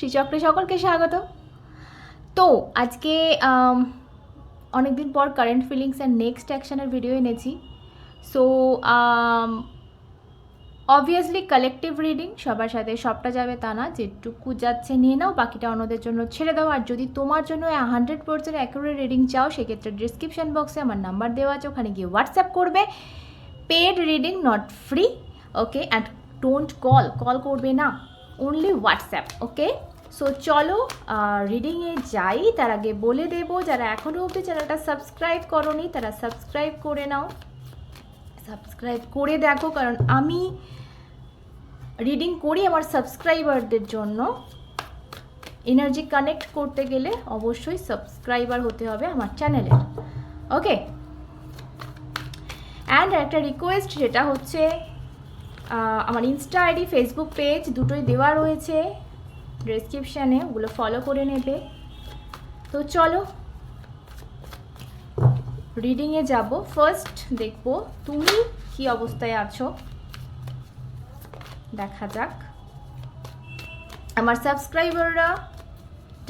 শ্রীচক্রে সকলকে স্বাগত। তো, আজকে অনেক দিন পর কারেন্ট ফিলিংস অ্যান্ড নেক্সট অ্যাকশনের ভিডিও এনেছি। সো অবভিয়াসলি কালেকটিভ রিডিং সবার সাথে সবটা যাবে তা না, যেটুকু যাচ্ছে নিয়ে নাও, বাকিটা অন্যদের জন্য ছেড়ে দাও। আর যদি তোমার জন্য হান্ড্রেড পার্সেন্ট অ্যাকুরেট রিডিং চাও, সেক্ষেত্রে ডিসক্রিপশন বক্সে আমার নাম্বার দেওয়া আছে, ওখানে গিয়ে হোয়াটসঅ্যাপ করবে। Paid reading not free okay and don't call call করবে না অনলি হোয়াটসঅ্যাপ ওকে সো চলো রিডিংয়ে যাই। তার আগে বলে দেবো, যারা এখনও অবধি চ্যানেলটা সাবস্ক্রাইব করনি, তারা সাবস্ক্রাইব করে নাও। সাবস্ক্রাইব করে দেখো, কারণ আমি রিডিং করি আমার সাবস্ক্রাইবারদের জন্য। এনার্জি কানেক্ট করতে গেলে অবশ্যই সাবস্ক্রাইবার হতে হবে আমার চ্যানেলের ওকে অ্যান্ড একটা রিকোয়েস্ট যেটা হচ্ছে আমার ইনস্টা আইডি ফেসবুক পেজ দুটোই দেওয়া রয়েছে। ডেসক্রিপশানে ওগুলো ফলো করে নেবে। তো চলো রিডিংয়ে যাব। ফার্স্ট দেখব তুমি কি অবস্থায় আছো। দেখা যাক। আমার সাবস্ক্রাইবাররা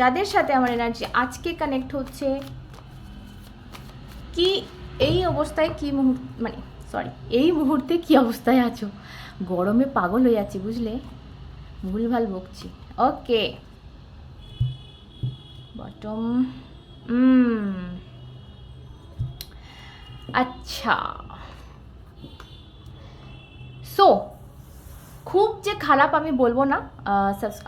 যাদের সাথে আমার এনার্জি আজকে কানেক্ট হচ্ছে, কি এই অবস্থায় কি মুহূর্ত মানে সরি এই মুহূর্তে কি অবস্থায় আছো? গরমে পাগল হয়ে আছি, বুঝলে? ভুলভাল বকছি। ওকে বটম আচ্ছা সো খুব যে খারাপ আমি বলব না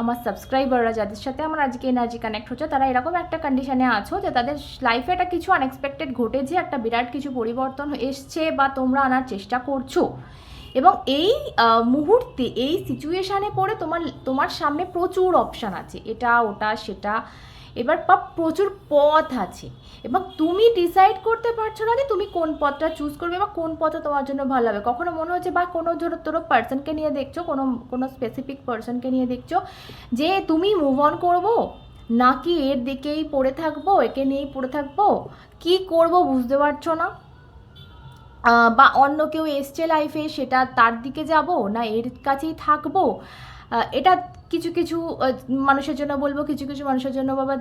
আমার সাবস্ক্রাইবাররা যাদের সাথে আমার আজকে এনার্জি কানেক্ট হচ্ছে, তারা এরকম একটা কন্ডিশনে আছো যে তাদের লাইফে একটা কিছু আনএক্সপেক্টেড ঘটেছে, একটা বিরাট কিছু পরিবর্তন এসছে বা তোমরা আনার চেষ্টা করছ। এবং এই মুহূর্তে, এই সিচুয়েশানে পড়ে তোমার তোমার সামনে প্রচুর অপশান আছে। এটা, ওটা, সেটা। এবার বা প্রচুর পথ আছে। এবং তুমি ডিসাইড করতে পারছ না যে তুমি কোন পথটা চুজ করবে বা কোন পথে তোমার জন্য ভালো হবে। কখনো মনে হচ্ছে বা কোনো ধরো তোর পার্সনকে নিয়ে দেখছ, কোনো কোনো স্পেসিফিক পার্সনকে নিয়ে দেখছ যে তুমি মুভ অন করব, নাকি এর দিকেই পড়ে থাকব, একে নিয়েই পড়ে থাকব? কি করব বুঝতে পারছ না? বা অন্য কেউ এসছে লাইফে সেটা তার দিকে যাব না এর কাছেই থাকব? এটা কিছু কিছু মানুষের জন্য বলব, কিছু কিছু মানুষের জন্য বাবা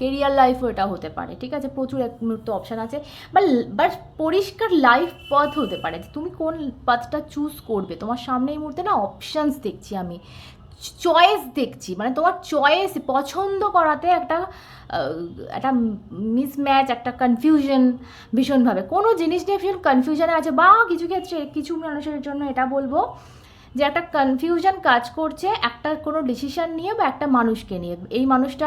কেরিয়ার লাইফও এটা হতে পারে, ঠিক আছে? প্রচুর এক মুহূর্ত অপশান আছে বা বাট পরিষ্কার লাইফ পথ হতে পারে। তুমি কোন পথটা চুজ করবে? তোমার সামনে এই মুহূর্তে না অপশানস দেখছি আমি। চয়েস দেখছি মানে তোমার চয়েস পছন্দ করাতে একটা একটা মিসম্যাচ একটা কনফিউশন ভীষণভাবে। কোনো জিনিস নিয়ে ভীষণ কনফিউশনে আছে, বা কিছু ক্ষেত্রে কিছু মানুষের জন্য এটা বলব যে একটা কনফিউশন কাজ করছে একটা কোনো ডিসিশন নিয়ে বা একটা মানুষকে নিয়ে। এই মানুষটা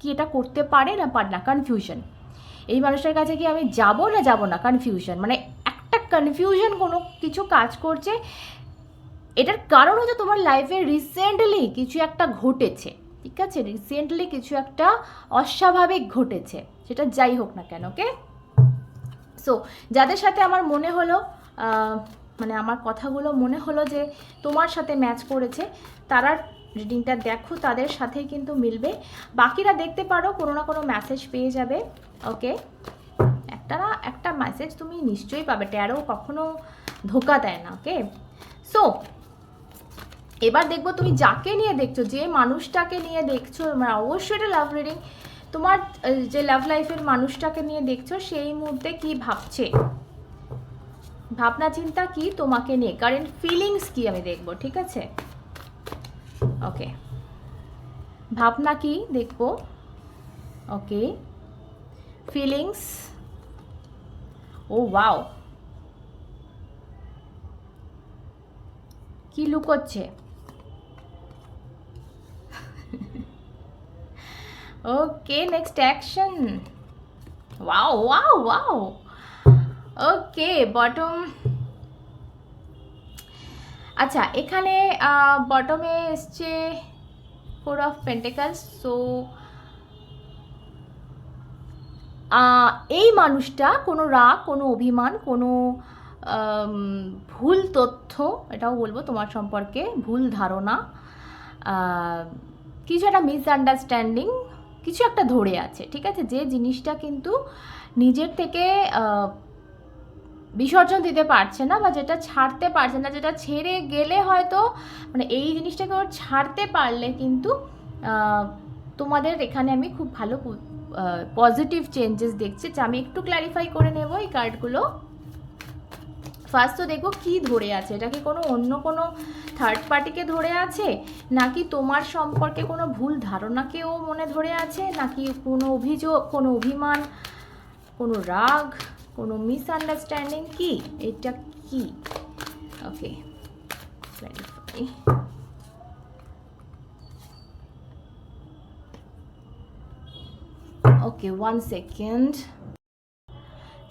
কি এটা করতে পারে না পারে না? কনফিউশন এই মানুষটার কাছে কি আমি যাব না যাব না? কনফিউশন মানে একটা কনফিউশন কোনো কিছু কাজ করছে এটার কারণ হচ্ছে তোমার লাইফে রিসেন্টলি কিছু একটা ঘটেছে, ঠিক আছে? রিসেন্টলি কিছু একটা অস্বাভাবিক ঘটেছে, সেটা যাই হোক না কেন ওকে সো যাদের সাথে আমার মনে হলো মানে আমার কথাগুলো মনে হলো যে তোমার সাথে ম্যাচ করেছে, তারা রিডিংটা দেখো, তাদের সাথে কিন্তু মিলবে। বাকিরা দেখতে পারো, কোনো না কোনো মেসেজ পেয়ে যাবে ওকে একটা না একটা মেসেজ তুমি নিশ্চয়ই পাবে ট্যারো কখনো ধোকা দেয় না ওকে সো এবার দেখব তুমি যাকে নিয়ে দেখছ, যে মানুষটাকে নিয়ে দেখছ মানে অবশ্যই এটা লাভ রিডিং তোমার যে লাভ লাইফের মানুষটাকে নিয়ে দেখছ, সেই মুহূর্তে কি ভাবছে? ভাবনা চিন্তা কি তোমাকে নিয়ে? কারেন্ট ফিলিংস কি আমি দেখব, ঠিক আছে? ওকে ভাবনা কি দেখব? ওকে ফিলিংস ও ওয়াও কি লুকোচ্ছে? Okay next action wow wow wow okay bottom আচ্ছা এখানে বটমে এসছে ফোর অফ পেন্টিকালস সো এই মানুষটা কোনো রাগ, কোনো অভিমান, কোনো ভুল তথ্য, এটাও বলব তোমার সম্পর্কে, ভুল ধারণা কিছু একটা মিসআন্ডারস্ট্যান্ডিং কিছু একটা ধরে আছে, ঠিক আছে? যে জিনিসটা কিন্তু নিজের থেকে বিসর্জন দিতে পারছে না বা যেটা ছাড়তে পারছে না, যেটা ছেড়ে গেলে হয়তো মানে এই জিনিসটাকে ওর ছাড়তে পারলে কিন্তু তোমাদের এখানে আমি খুব ভালো পজিটিভ চেঞ্জেস দেখছি। যে আমি একটু ক্ল্যারিফাই করে নেব এই কার্ডগুলো ফার্স্ট তো দেখব কি ধরে আছে। এটা কি কোনো অন্য কোনো থার্ড পার্টিকে ধরে আছে? নাকি তোমার সম্পর্কে কোনো ভুল ধারণাকেও মনে ধরে আছে? নাকি কোনো অভিযোগ, কোনো অভিমান, কোনো রাগ, কোনো মিসআন্ডারস্ট্যান্ডিং কি? এটা কি? Okay okay one second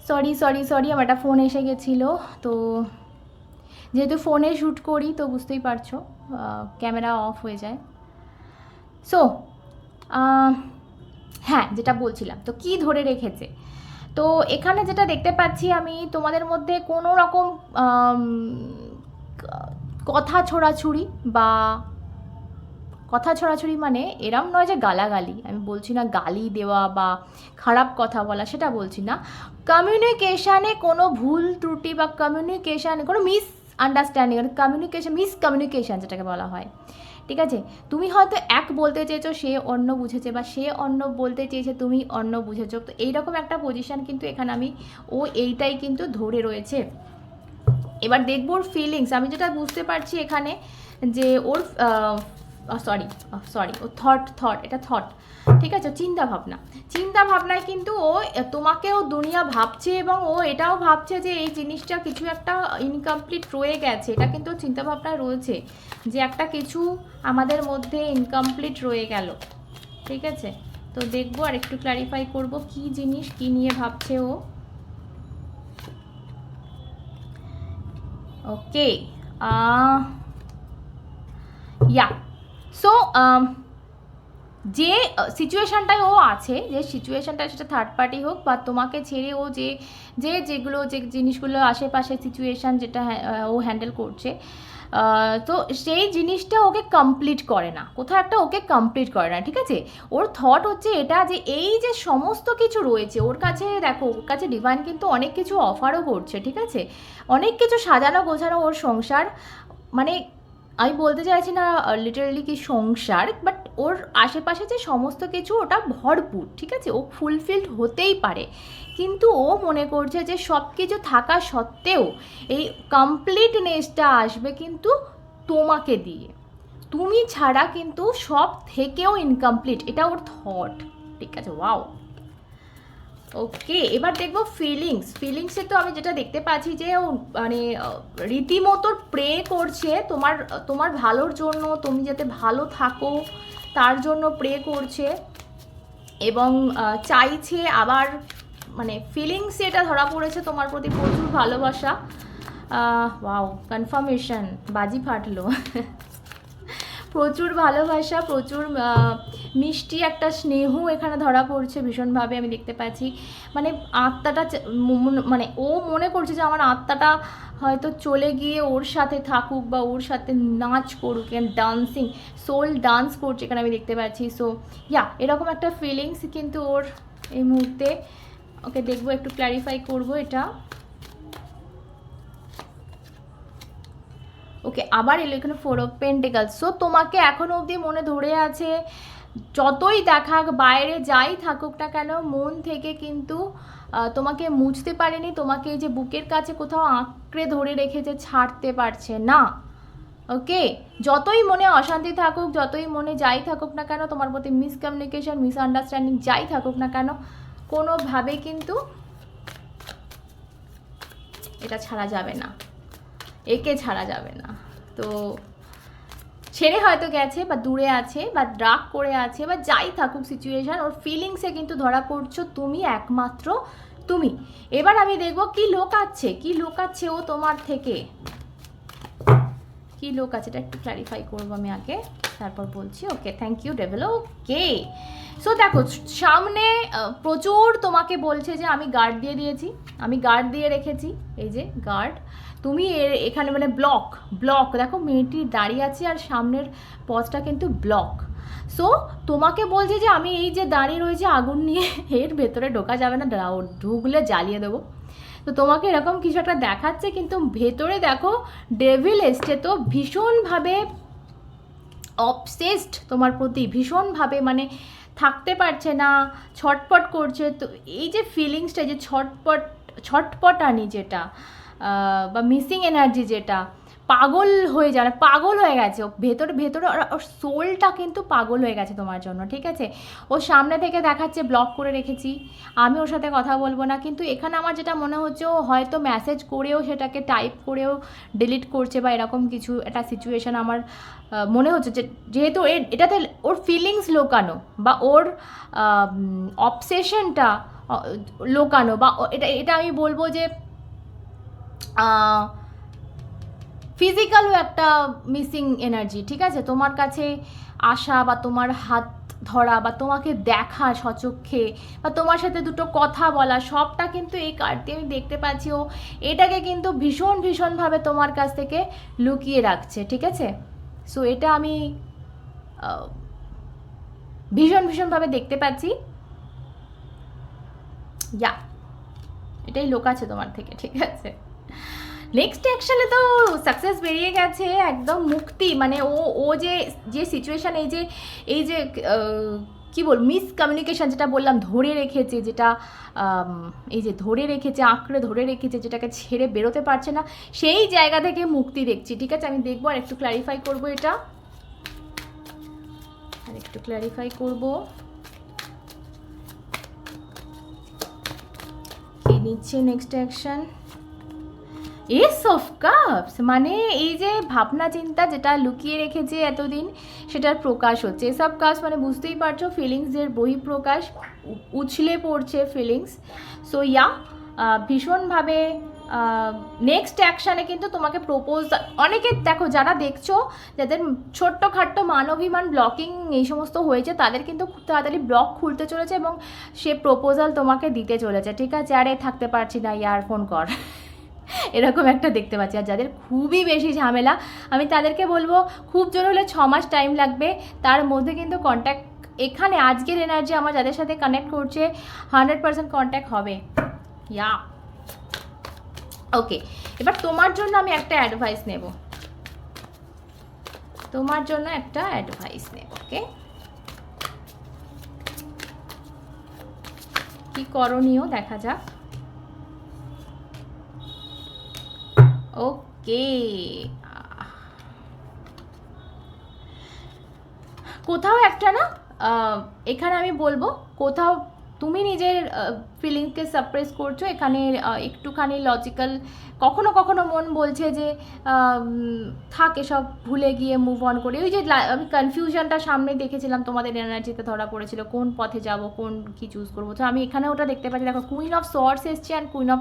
sorry sorry sorry আমার একটা ফোন এসে গেছিল। তো যেহেতু ফোনে শ্যুট করি, তো বুঝতেই পারছ ক্যামেরা অফ হয়ে যায়। সো হ্যাঁ যেটা বলছিলাম, তো কি ধরে রেখেছে? তো এখানে যেটা দেখতে পাচ্ছি আমি, তোমাদের মধ্যে কোনো রকম কথা ছোড়াছুড়ি বা কথা ছড়াছড়ি মানে এরম নয় যে গালাগালি। আমি বলছি না গালি দেওয়া বা খারাপ কথা বলা, সেটা বলছি না। কমিউনিকেশানে কোনো ভুল ত্রুটি বা কমিউনিকেশানে কোনো misunderstanding communication miscommunication যেটাকে বলা হয়। ঠিক আছে? তুমি হয়তো এক বলতে চেয়েছো, সে অন্য বুঝেছে বা সে অন্য বলতে চেয়েছে, তুমি অন্য বুঝেছ। তো এইরকম একটা পজিশন কিন্তু এখানে আমি, ও এইটাই কিন্তু ধরে রয়েছে। এবার দেখব ওর ফিলিংস আমি যেটা বুঝতে পারছি এখানে যে ওর সরি সরি ও থট থট এটা থট ঠিক আছে, চিন্তা ভাবনা। চিন্তা ভাবনায় কিন্তু ও, তোমাকেও দুনিয়া ভাবছে এবং ও এটাও ভাবছে যে এই জিনিসটা কিছু একটা ইনকমপ্লিট রয়ে গেছে। এটা কিন্তু চিন্তা ভাবনায় রয়েছে যে একটা কিছু আমাদের মধ্যে ইনকমপ্লিট রয়ে গেল। ঠিক আছে? তো দেখব আর একটু ক্ল্যারিফাই করব কি জিনিস কি নিয়ে ভাবছে ও। ওকে ইয়া সো um, যে সিচুয়েশানটায় ও আছে যে সিচুয়েশানটা সেটা থার্ড পার্টি হোক বা তোমাকে ছেড়ে ও যে যে যেগুলো যে জিনিসগুলো আশেপাশে সিচুয়েশান যেটা ও হ্যান্ডেল করছে তো সেই জিনিসটা ওকে কমপ্লিট করে না। কোথাও একটা ওকে কমপ্লিট করে না ঠিক আছে? ওর থট হচ্ছে এটা যে এই যে সমস্ত কিছু রয়েছে ওর কাছে দেখো ওর কাছে ডিভাইন কিন্তু অনেক কিছু অফারও করছে ঠিক আছে? অনেক কিছু সাজানো গোছানো ওর সংসার মানে আমি বলতে চাইছি না লিটারালি কি সংসার বাট ওর আশেপাশে যে সমস্ত কিছু ওটা ভরপুর, ঠিক আছে? ও ফুলফিলড হতেই পারে। কিন্তু ও মনে করছে যে সব কিছু থাকা সত্ত্বেও এই কমপ্লিটনেসটা আসবে কিন্তু তোমাকে দিয়ে। তুমি ছাড়া কিন্তু সব থেকেও ইনকমপ্লিট এটা ওর থট ঠিক আছে? ওয়াও ওকে এবার দেখব ফিলিংস ফিলিংসে তো আমি যেটা দেখতে পাচ্ছি যে ও মানে রীতিমতো প্রে করছে। তোমার তোমার ভালোর জন্য, তুমি যাতে ভালো থাকো, তার জন্য প্রে করছে। এবং চাইছে আবার মানে ফিলিংস এটা ধরা পড়েছে তোমার প্রতি প্রচুর ভালোবাসা। ওয়াও কনফার্মেশন বাজি ফাটলো। প্রচুর ভালোবাসা, প্রচুর মিষ্টি একটা স্নেহ এখানে ধরা পড়ছে ভীষণভাবে আমি দেখতে পাচ্ছি। মানে আত্মাটা মন- ও মনে করছে যে আমার আত্মাটা হয়তো চলে গিয়ে ওর সাথে থাকুক বা ওর সাথে নাচ করুক ডান্সিং সোল ডান্স করছে এখানে আমি দেখতে পাচ্ছি। সো ইয়া এরকম একটা ফিলিংস কিন্তু ওর এই মুহূর্তে। ওকে দেখব, একটু ক্ল্যারিফাই করব এটা। ওকে, আবার এলো এখানে ফোর অফ পেন্টিকালস সো তোমাকে এখনও অবধি মনে ধরে আছে, যতই দেখাক বাইরে যাই থাকুক না কেন, মন থেকে কিন্তু তোমাকে মুছতে পারেনি, তোমাকে এই যে বুকের কাছে কোথাও আঁকড়ে ধরে রেখেছে, ছাড়তে পারছে না। ওকে, যতই মনে অশান্তি থাকুক, যতই মনে যাই থাকুক না কেন, তোমার প্রতি মিসকমিউনিকেশন মিসআন্ডারস্ট্যান্ডিং যাই থাকুক না কেন, কোনোভাবে কিন্তু এটা ছাড়া যাবে না। একে ছাড়া যাবে না। তো ছেড়ে হয়তো গেছে বা দূরে আছে বা ড্রাগ করে আছে বা যাই থাকুক সিচুয়েশন ওর ফিলিংসে কিন্তু ধরা পড়ছো তুমি একমাত্র তুমি। এবার আমি দেখব কি লোকাচ্ছে কি লোকাচ্ছে ও তোমার থেকে। কি লোক আছে এটা একটু ক্ল্যারিফাই করব আমি আগে, তারপর বলছি। ওকে থ্যাংক ইউ ডেভেল ওকে সো দেখো, সামনে প্রচুর তোমাকে বলছে যে আমি গার্ড দিয়ে দিয়েছি, আমি গার্ড দিয়ে রেখেছি, এই যে গার্ড তুমি এর- এখানে মানে ব্লক ব্লক দেখো মেয়েটি দাঁড়িয়ে আছে আর সামনের পথটা কিন্তু ব্লক সো তোমাকে বলছে যে আমি এই যে দাঁড়িয়ে রয়েছে আগুন নিয়ে, এর ভেতরে ঢোকা যাবে না ঢুকলে জ্বালিয়ে দেবো। তো তোমাকে এরকম কিছু একটা দেখাচ্ছে, কিন্তু ভেতরে দেখো ডেভিল এসছে তো ভীষণভাবে অবসেসড তোমার প্রতি, ভীষণভাবে মানে থাকতে পারছে না, ছটপট করছে। তো এই যে ফিলিংসটা যে ছটপট, ছটপটানি যেটা বা মিসিং এনার্জি যেটা, পাগল হয়ে যাওয়া পাগল হয়ে গেছে। ও ভেতরে ভেতরে ওর- ওর সোলটা কিন্তু পাগল হয়ে গেছে তোমার জন্য, ঠিক আছে? ও সামনে থেকে দেখাচ্ছে ব্লক করে রেখেছি। আমি ওর সাথে কথা বলব না, কিন্তু এখানে আমার যেটা মনে হচ্ছে, ও হয়তো মেসেজ করেও সেটাকে টাইপ করেও ডিলিট করছে বা এরকম কিছু একটা সিচুয়েশান আমার মনে হচ্ছে যে, যেহেতু এটাতে ওর ফিলিংস লোকানো বা ওর অবসেশনটা লোকানো বা এটা এটা আমি বলব যে ফিজিক্যালও একটা মিসিং এনার্জি ঠিক আছে? তোমার কাছে আসা বা তোমার হাত ধরা বা তোমাকে দেখা সচক্ষে বা তোমার সাথে দুটো কথা বলা, সবটা কিন্তু এই কার্ড দিয়ে আমি দেখতে পাচ্ছি। ও এটাকে কিন্তু ভীষণ, ভীষণভাবে তোমার কাছ থেকে লুকিয়ে রাখছে, ঠিক আছে? সো এটা আমি ভীষণ, ভীষণভাবে দেখতে পাচ্ছি। ইয়া এটাই লোক আছে তোমার থেকে, ঠিক আছে? নেক্সট অ্যাকশনে তো সাকসেস বেরিয়ে গেছে, একদম মুক্তি। মানে ও ও যে যে সিচুয়েশান এই যে এই যে কি বল মিসকমিউনিকেশন যেটা বললাম, ধরে রেখেছে, যেটা এই যে ধরে রেখেছে, আঁকড়ে ধরে রেখেছে, যেটাকে ছেড়ে বেরোতে পারছে না, সেই জায়গা থেকে মুক্তি দেখছি। ঠিক আছে? আমি দেখব আর একটু ক্ল্যারিফাই করব এটা। আর একটু ক্ল্যারিফাই করব। কি নিচ্ছে next action ace of cups মানে এই যে ভাবনা চিন্তা যেটা লুকিয়ে রেখেছে এতদিন সেটার প্রকাশ হচ্ছে। এসব কাজ মানে বুঝতেই পারছ ফিলিংসের বহিঃপ্রকাশ, উছলে পড়ছে ফিলিংস সো ইয়া ভীষণভাবে নেক্সট অ্যাকশানে কিন্তু তোমাকে প্রপোজ অনেকে দেখো যারা দেখছ, যাদের ছোট্ট খাট্ট মানবিমান ব্লকিং এই সমস্ত হয়েছে, তাদের কিন্তু খুব তাড়াতাড়ি ব্লক খুলতে চলেছে এবং সে প্রপোজাল তোমাকে দিতে চলেছে। ঠিক আছে, আরে থাকতে পারছি না ইয়ার ফোন কর। এরকম একটা দেখতে পাচ্ছি। আর যাদের খুবই বেশি ঝামেলা, আমি তাদেরকে বলব, খুব জোর হলে ছ মাস টাইম লাগবে। তার মধ্যে কিন্তু কন্ট্যাক্ট এখানে আজকের এনার্জি আমার যাদের সাথে কানেক্ট করছে হান্ড্রেড পার্সেন্ট কন্ট্যাক্ট হবে। ইয়া ওকে এবার তোমার জন্য আমি একটা অ্যাডভাইস নেব। তোমার জন্য একটা অ্যাডভাইস নেব ওকে কি করণীয়, দেখা যাক। ওকে কোথাও একটা না এখানে আমি বলব, কোথাও তুমি নিজের ফিলিংসকে সাপ্রেস করছ, এখানে একটুখানি লজিক্যাল কখনো কখনো মন বলছে যে থাক এসব ভুলে গিয়ে মুভ অন করে। ওই যে আমি কনফিউশনটা সামনে দেখেছিলাম, তোমাদের এনার্জিতে ধরা পড়েছিল, কোন পথে যাব, কোন কি চুজ করব। তো আমি এখানে ওটা দেখতে পাচ্ছি, দেখো কুইন অফ সর্স এসছে অ্যান্ড কুইন অফ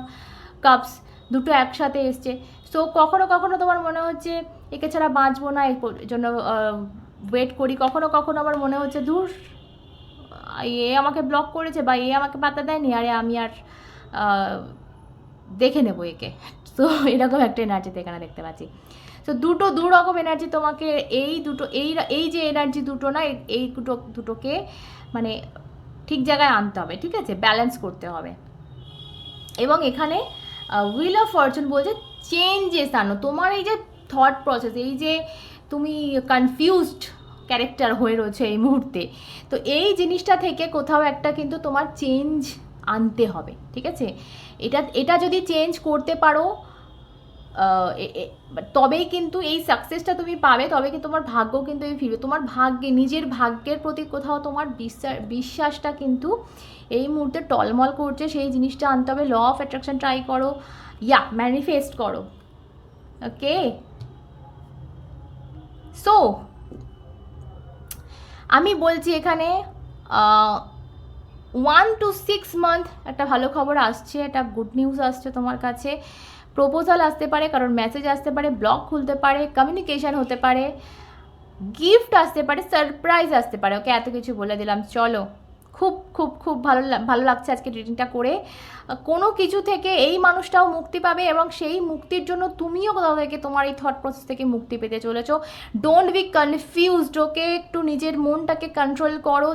কাপস দুটো একসাথে এসছে। সো কখনো কখনো তোমার মনে হচ্ছে, একে ছাড়া বাঁচবো না, এর জন্য ওয়েট করি। কখনো কখনো আমার মনে হচ্ছে দূর এ আমাকে ব্লক করেছে বা এ আমাকে পাতা দেয়নি, আরে আমি আর দেখে নেব একে। তো এরকম একটা এনার্জিতে এখানে দেখতে পাচ্ছি। তো দুটো দু রকম এনার্জি তোমাকে এই দুটো, এই এই যে এনার্জি দুটো না, এই দুটো, দুটোকে মানে ঠিক জায়গায় আনতে হবে, ঠিক আছে? ব্যালেন্স করতে হবে। এবং এখানে উইল অফ ফরচুন বলছে চেঞ্জেস আনো। তোমার এই যে থট প্রসেস এই যে তুমি কনফিউজড ক্যারেক্টার হয়ে রয়েছে এই মুহূর্তে, তো এই জিনিসটা থেকে কোথাও একটা কিন্তু তোমার চেঞ্জ আনতে হবে, ঠিক আছে? এটা এটা যদি চেঞ্জ করতে পারো তবেই কিন্তু এই সাকসেসটা তুমি পাবে তবে কিন্তু তোমার ভাগ্য কিন্তু এই ফিরবে। তোমার ভাগ্যে, নিজের ভাগ্যের প্রতি কোথাও তোমার বিশ্বাস, বিশ্বাসটা কিন্তু এই মুহূর্তে টলমল করছে, সেই জিনিসটা আনতে হবে। ল অফ অ্যাট্রাকশন ট্রাই করো ইয়া ম্যানিফেস্ট করো। ওকে সো আমি বলছি এখানে ওয়ান টু সিক্স মান্থ একটা ভালো খবর আসছে, একটা গুড নিউজ আসছে তোমার কাছে। প্রপোজাল আসতে পারে কারোর মেসেজ আসতে পারে ব্লগ খুলতে পারে কমিউনিকেশন হতে পারে গিফট আসতে পারে সারপ্রাইজ আসতে পারে। ওকে এত কিছু বলে দিলাম, চলো। খুব খুব খুব ভালো ভালো লাগছে আজকে রিডিংটা করে। কোনো কিছু থেকে এই মানুষটাও মুক্তি পাবে এবং সেই মুক্তির জন্য তুমিও কোথাও থেকে তোমার এই থট প্রসেস থেকে মুক্তি পেতে চলেছো। ডোন্ট বি কনফিউজড ওকে একটু নিজের মনটাকে কন্ট্রোল করো।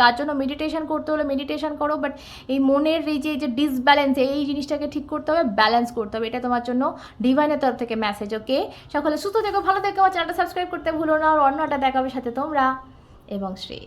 তার জন্য মেডিটেশন করতে হলে মেডিটেশন করো বাট এই মনের এই যে যে ডিসব্যালেন্স এই জিনিসটাকে ঠিক করতে হবে ব্যালেন্স করতে হবে। এটা তোমার জন্য ডিভাইনের তরফ থেকে মেসেজ ওকে? সকলে সুস্থ থেকো, ভালো থেকো, আমার চ্যানেলটা সাবস্ক্রাইব করতে ভুলো না। আর অন্যটা দেখাবে সাথে তোমরা। এবং শ্রী